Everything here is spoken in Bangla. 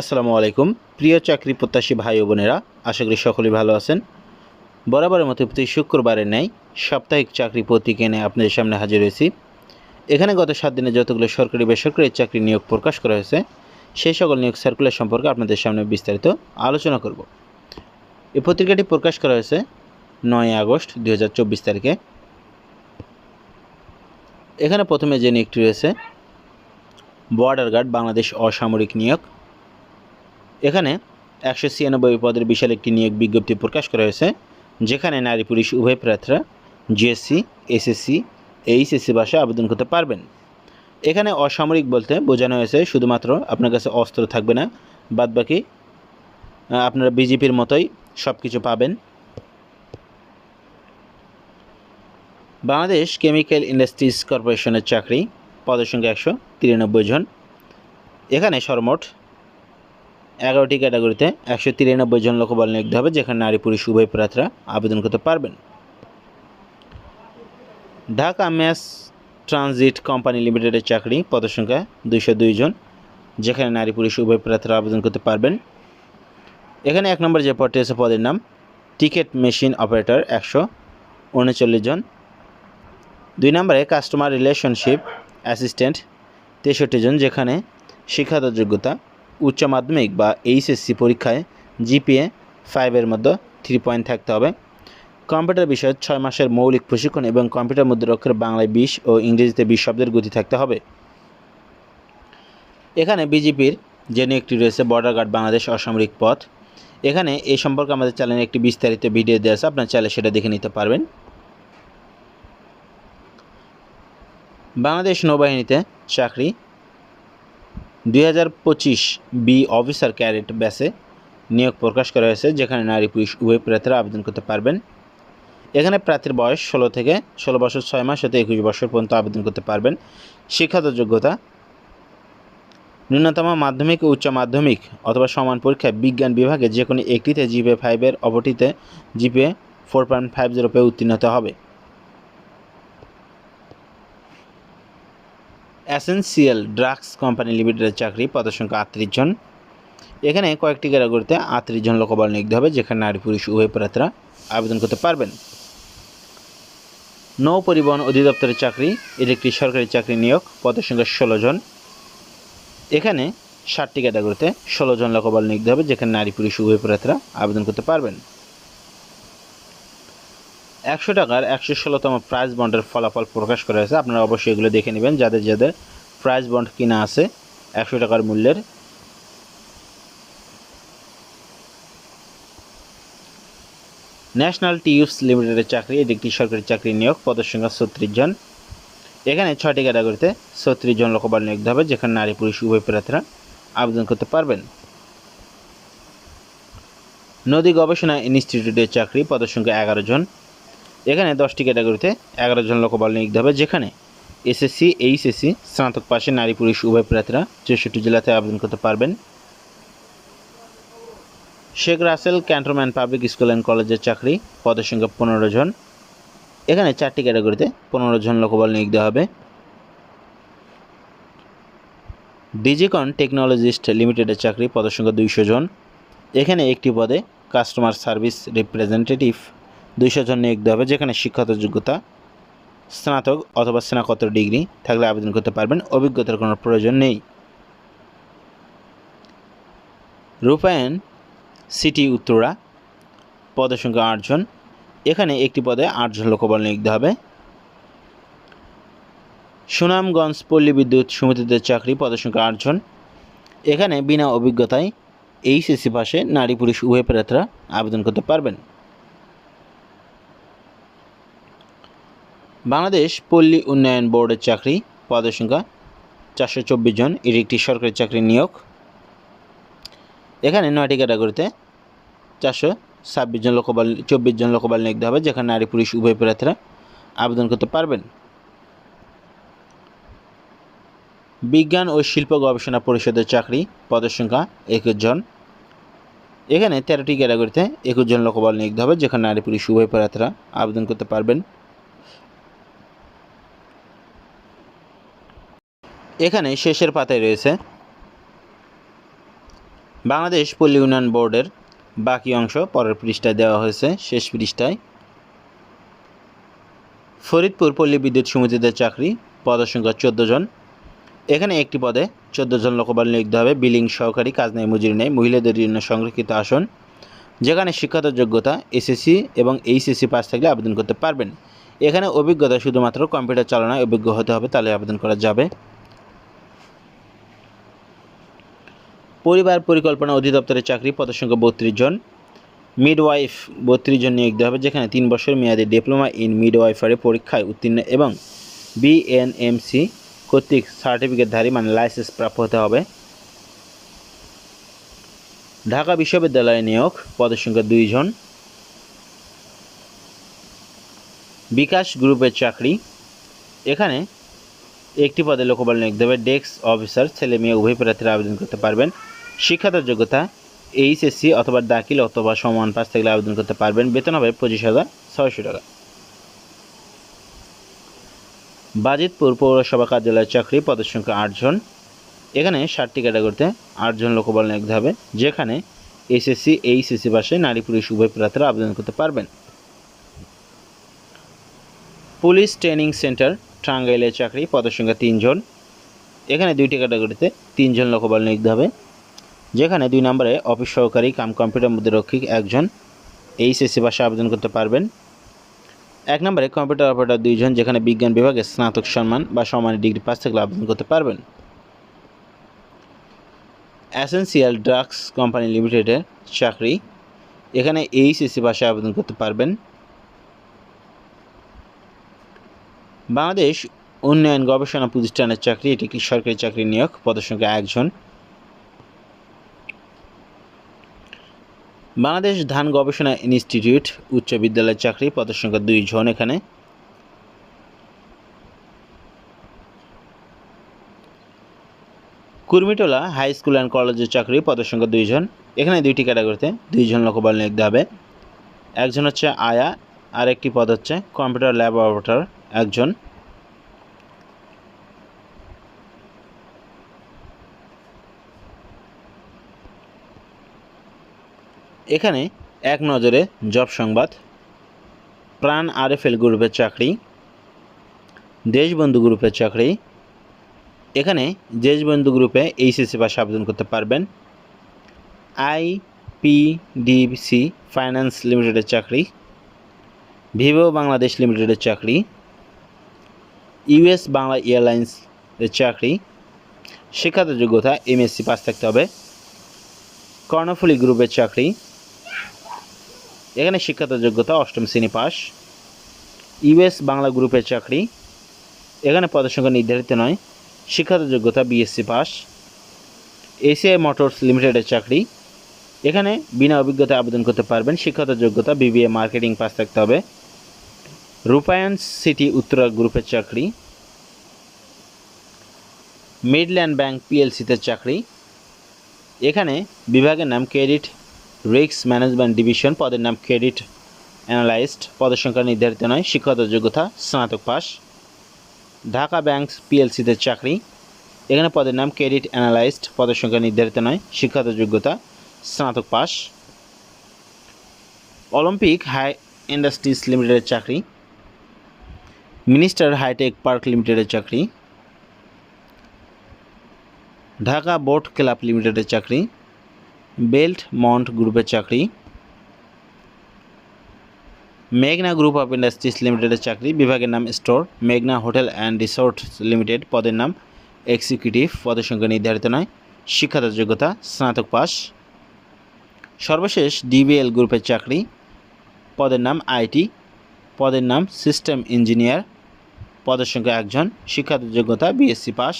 আসসালামু আলাইকুম। প্রিয় চাকরি প্রত্যাশী ভাই ও বোনেরা, আশা করি সকলেই ভালো আছেন। বরাবরের মতো প্রতি শুক্রবারের ন্যায় সাপ্তাহিক চাকরি পত্রিকা এনে আপনাদের সামনে হাজির হয়েছি। এখানে গত সাত দিনে যতগুলো সরকারি বেসরকারি চাকরি নিয়োগ প্রকাশ করা হয়েছে, সেই সকল নিয়োগ সার্কুলার সম্পর্কে আপনাদের সামনে বিস্তারিত আলোচনা করব। এই পত্রিকাটি প্রকাশ করা হয়েছে নয় আগস্ট দু হাজার চব্বিশ তারিখে। এখানে প্রথমে যে নিয়োগটি রয়েছে, বর্ডার গার্ড বাংলাদেশ অসামরিক নিয়োগ। এখানে একশো ছিয়ানব্বই পদের বিশাল একটি নিয়োগ বিজ্ঞপ্তি প্রকাশ করা হয়েছে, যেখানে নারী পুরুষ, উভয় প্রার্থীরা জিএসসি, এসএসসি, এইচএসসি ভাষায় আবেদন করতে পারবেন। এখানে অসামরিক বলতে বোঝানো হয়েছে, শুধুমাত্র আপনার কাছে অস্ত্র থাকবে না, বাদবাকি আপনারা বিজেপির মতোই সব কিছু পাবেন। বাংলাদেশ কেমিক্যাল ইন্ডাস্ট্রিজ কর্পোরেশনের চাকরি, পদের সংখ্যা একশো তিরানব্বই জন। এখানে সর্বমোট এগারোটি ক্যাটাগরিতে একশো তিরানব্বই জন লোকবল নিয়োগ হবে, যেখানে নারী, পুরুষ, উভয় প্রার্থীরা আবেদন করতে পারবেন। ঢাকা ম্যাস ট্রানজিট কোম্পানি লিমিটেডের চাকরি পদসংখ্যা দুইশো দুই জন, যেখানে নারী, পুরুষ, উভয় প্রার্থীরা আবেদন করতে পারবেন। এখানে এক নম্বর যে পদটি আছে, পদের নাম টিকিট মেশিন অপারেটর একশো উনচল্লিশ জন। দুই নম্বরে কাস্টমার রিলেশনশিপ অ্যাসিস্ট্যান্ট তেষট্টি জন, যেখানে শিক্ষাগত যোগ্যতা উচ্চ মাধ্যমিক বা এইচএসসি পরীক্ষায় জিপিএ ফাইভের মধ্যে থ্রি পয়েন্ট থাকতে হবে। কম্পিউটার বিষয়ে ছয় মাসের মৌলিক প্রশিক্ষণ এবং কম্পিউটার মুদ্রাক্ষর বাংলায় বিশ ও ইংরেজিতে বিশ শব্দের গতি থাকতে হবে। এখানে বিজেপির যে নিয়োগটি রয়েছে বর্ডার গার্ড বাংলাদেশ অসামরিক পথ। এখানে এই সম্পর্কে আমাদের চ্যানেলে একটি বিস্তারিত ভিডিও দেওয়া আছে, আপনার চাইলে সেটা দেখে নিতে পারবেন। বাংলাদেশ নৌবাহিনীতে চাকরি পঁচিশ বি অফিসার ক্যারেট ব্যাসে নিয়োগ প্রকাশ করা হয়েছে, যেখানে নারী, পুরুষ, উভয় প্রার্থীরা আবেদন করতে পারবেন। এখানে প্রার্থীর বয়স ষোলো থেকে ষোলো বছর, ছয় মাস হতে একুশ বছর পর্যন্ত আবেদন করতে পারবেন। শিক্ষাগত যোগ্যতা, ন্যূনতম মাধ্যমিক, উচ্চ মাধ্যমিক অথবা সমান পরীক্ষায় বিজ্ঞান বিভাগে যে কোনো একটিতে জিপে ফাইভের অপরটিতে GPA four point five zero পেয়ে উত্তীর্ণ হতে হবে। অ্যাসেন্সিয়াল ড্রাগস কোম্পানি লিমিটেডের চাকরি, পদসংখ্যা আটত্রিশ জন। এখানে কয়েকটি ক্যাটাগরিতে আটত্রিশ জন লোকবল নিয়োগ হবে, যেখানে নারী, পুরুষ, উভয় প্রার্থীরা আবেদন করতে পারবেন। নৌ পরিবহন অধিদপ্তরের চাকরি এটি একটি সরকারি চাকরি নিয়োগ পদের ষোলো জন। এখানে ষাটটি ক্যাটাগরিতে ষোলো জন লোকবল নিয়োগ হবে, যেখানে নারী, পুরুষ, উভয় প্রার্থীরা আবেদন করতে পারবেন। একশো টাকার একশো ষোলোতম প্রাইজ বন্ডের ফলাফল প্রকাশ করা হয়েছে। আপনারা অবশ্যই এগুলো দেখে নেবেন, যাদের যাদের প্রাইজ বন্ড কিনা আছে, একশো টাকার মূল্যের। ন্যাশনাল টিউবস লিমিটেডের চাকরি, এটি একটি সরকারি চাকরি নিয়োগ, পদের সংখ্যা ছত্রিশ জন। এখানে ছয়টি ক্যাটাগরিতে ছত্রিশ জন লোকবল নিয়োগ হবে, যেখানে নারী, পুরুষ, উভয় প্রার্থীরা আবেদন করতে পারবেন। নদী গবেষণা ইনস্টিটিউটের চাকরি, পদের সংখ্যা এগারো জন। এখানে দশটি ক্যাটাগরিতে এগারো জন লোকবল নিয়োগ হবে, যেখানে এসএসসি, এইচএসসি, স্নাতক পাশে নারী, পুরুষ, উভয় প্রার্থীরা চৌষট্টি জেলাতে আবেদন করতে পারবেন। Sheikh Russel cantonment public school and কলেজের চাকরি, পদের সংখ্যা পনেরো জন। এখানে চারটি ক্যাটাগরিতে পনেরো জন লোকবল নিয়োগ দেওয়া হবে। ডিজিকন টেকনোলজিস্ট লিমিটেডের চাকরি, পদের সংখ্যা দুইশো জন। এখানে একটি পদে কাস্টমার সার্ভিস রিপ্রেজেন্টেটিভ দুইশো জন নিয়োগ দেওয়া হবে, যেখানে শিক্ষাগত যোগ্যতা, স্নাতক অথবা স্নাতকোত্তর ডিগ্রি থাকলে আবেদন করতে পারবেন, অভিজ্ঞতার কোনো প্রয়োজন নেই। রূপায়ণ, সিটি উত্তরা, পদের সংখ্যা আটজন এখানে একটি পদে আটজন লোকবল নিয়োগ হবে। সুনামগঞ্জ পল্লী বিদ্যুৎ সমিতিতে চাকরি, পদের সংখ্যা আটজন এখানে বিনা অভিজ্ঞতায় এইচএসসি পাশে নারী পুরুষ উভয় প্রার্থীরা আবেদন করতে পারবেন। বাংলাদেশ পল্লী উন্নয়ন বোর্ডের চাকরি, পদের সংখ্যা চারশো চব্বিশ জন। এটি একটি সরকারি চাকরি নিয়োগ। এখানে নয়টি ক্যাটাগরিতে চারশো ছাব্বিশ জন লোকবল চব্বিশ জন লোকবল নিয়োগ দেওয়া হবে, যেখানে নারী, পুরুষ, উভয় প্রার্থীরা আবেদন করতে পারবেন। বিজ্ঞান ও শিল্প গবেষণা পরিষদের চাকরি, পদের সংখ্যা একুশ জন। এখানে তেরোটি ক্যাটাগরিতে একুশ জন লোকবল নিয়োগ হবে, যেখানে নারী, পুরুষ, উভয় প্রার্থীরা আবেদন করতে পারবেন। এখানে শেষের পাতায় রয়েছে বাংলাদেশ পল্লী উন্নয়ন বোর্ডের বাকি অংশ, পরের পৃষ্ঠায় দেওয়া হয়েছে শেষ পৃষ্ঠায়। ফরিদপুর পল্লী বিদ্যুৎ সমিতিতে চাকরি, পদসংখ্যা চোদ্দ জন। এখানে একটি পদে চোদ্দ জন লোকবল নিয়োগ হবে। বিলিং সহকারী, কাজ নেই, মজুরি নেই, মহিলাদের জন্য সংরক্ষিত আসন, যেখানে শিক্ষাগত যোগ্যতা এসএসসি এবং এইচএসসি পাস থাকলে আবেদন করতে পারবেন। এখানে অভিজ্ঞতা শুধুমাত্র কম্পিউটার চালনায় অভিজ্ঞ হতে হবে, তাহলে আবেদন করা যাবে। পরিবার পরিকল্পনা অধিদপ্তরের চাকরি পদসংখ্যা বত্রিশ জন মিডওয়াইফ বত্রিশ জন নিয়োগ দেওয়া হবে, যেখানে তিন বছর মেয়াদী ডিপ্লোমা ইন মিডওয়াইফারি পরীক্ষায় উত্তীর্ণ এবং বিএনএমসি কর্তৃক সার্টিফিকেটধারী মানে লাইসেন্স প্রাপ্ত হতে হবে। ঢাকা বিশ্ববিদ্যালয়ে নিয়োগ, পদসংখ্যা দুই জন। বিকাশ গ্রুপের চাকরি, এখানে একটি পদে লোকবল নিয়োগ দেবে ডেস্ক অফিসার ছেলে মেয়ে, উভয় প্রার্থীরা আবেদন করতে পারবেন। শিক্ষাগত যোগ্যতা, এইচএসসি অথবা দাখিল অথবা সমান পাস থাকলে আবেদন করতে পারবেন। বেতন হবে পঁচিশ হাজার ছয়শো টাকা। বাজিতপুর পৌরসভা কার্যালয়ের চাকরি পদের সংখ্যা আটজন। এখানে ষাটটি ক্যাটাগরিতে আটজন লোকবল দেওয়া হবে, যেখানে এসএসসি, এইচএসসি পাশে নারী, পুরুষ, উভয় প্রার্থীরা আবেদন করতে পারবেন। পুলিশ ট্রেনিং সেন্টার টাঙ্গাইলের চাকরি পদের সংখ্যা তিনজন। এখানে দুইটি ক্যাটাগরিতে তিনজন লোকবল নিয়োগ হবে যেখানে দুই নম্বরে অফিস সহকারী কাম কম্পিউটার মুদ্রারক্ষিক একজন এইচএসসি ভাষা আবেদন করতে পারবেন। এক নম্বরে কম্পিউটার অপারেটর দুইজন যেখানে বিজ্ঞান বিভাগে স্নাতক সম্মান বা সমানের ডিগ্রি পাস থাকলে আবেদন করতে পারবেন। অ্যাসেন্সিয়াল ড্রাগস কোম্পানি লিমিটেডের চাকরি, এখানে এইচএসসি ভাষায় আবেদন করতে পারবেন। বাংলাদেশ উন্নয়ন গবেষণা প্রতিষ্ঠানের চাকরি, এটি একটি সরকারি চাকরি নিয়োগ পদসংখ্যা একজন। বাংলাদেশ ধান গবেষণা ইনস্টিটিউট উচ্চ বিদ্যালয়ের চাকরি পদসংখ্যা দুই জন এখানে। কুর্মিটোলা হাই স্কুল অ্যান্ড কলেজের চাকরি পদসংখ্যা দুইজন এখানে দুইটি ক্যাটাগরিতে দুইজন লোকবল দেওয়া হবে একজন হচ্ছে আয়া আর একটি পদ হচ্ছে কম্পিউটার ল্যাব অপারেটর একজন এখানে এক নজরে জব সংবাদ, প্রাণ আরএফএল গ্রুপের চাকরি, দেশবন্ধু গ্রুপের চাকরি, এখানে দেশবন্ধু গ্রুপে এইচএসসি পাশে আবেদন করতে পারবেন। আই পি আইপিডিসি ফাইন্যান্স লিমিটেডের চাকরি, ভিভো বাংলাদেশ লিমিটেডের চাকরি, ইউএস বাংলা এয়ারলাইন্স চাকরি শিক্ষাগত যোগ্যতা এমএসসি পাস থাকতে হবে। কর্ণফুলি গ্রুপের চাকরি এখানে শিক্ষাগত যোগ্যতা অষ্টম শ্রেণি পাস। ইউএস বাংলা গ্রুপের চাকরি। এখানে পদের সংখ্যা নির্ধারিত নয়। শিক্ষাগত যোগ্যতা বিএসসি পাস। এসিআই মোটরস লিমিটেডের চাকরি। এখানে বিনা অভিজ্ঞতা আবেদন করতে পারবেন। শিক্ষাগত যোগ্যতা বিবিএ মার্কেটিং পাস থাকতে হবে। রূপায়ণ সিটি উত্তরা গ্রুপের চাকরি। মিডল্যান্ড ব্যাংক পিএলসিতে চাকরি। এখানে বিভাগের নাম ক্রেডিট রিস্ক ম্যানেজমেন্ট ডিভিশন পদের নাম ক্রেডিট অ্যানালাইস্ট পদের সংখ্যা নির্ধারিত নয়, শিক্ষাগত যোগ্যতা, স্নাতক পাস ঢাকা ব্যাংকস পিএলসিতে চাকরি। এখানে পদের নাম ক্রেডিট অ্যানালাইস্ট পদের সংখ্যা নির্ধারিত নয়, শিক্ষাগত যোগ্যতা, স্নাতক পাস অলিম্পিক হাই ইন্ডাস্ট্রিজ লিমিটেডের চাকরি। মিনিস্টার হাইটেক পার্ক লিমিটেডের চাকরি। ঢাকা বোট ক্লাব লিমিটেডের চাকরি। বেল্ট মন্ট গ্রুপের চাকরি, মেঘনা গ্রুপ অফ ইন্ডাস্ট্রিজ লিমিটেডের চাকরি, বিভাগের নাম স্টোর, মেঘনা হোটেল অ্যান্ড রিসোর্ট লিমিটেড পদের নাম এক্সিকিউটিভ পদের সংখ্যা নির্ধারিত নয় শিক্ষাগত যোগ্যতা, স্নাতক পাস। সর্বশেষ ডিবিএল গ্রুপের চাকরি, পদের নাম আইটি, পদের নাম সিস্টেম ইঞ্জিনিয়ার, পদের সংখ্যা একজন শিক্ষাগত যোগ্যতা, বিএসসি পাস।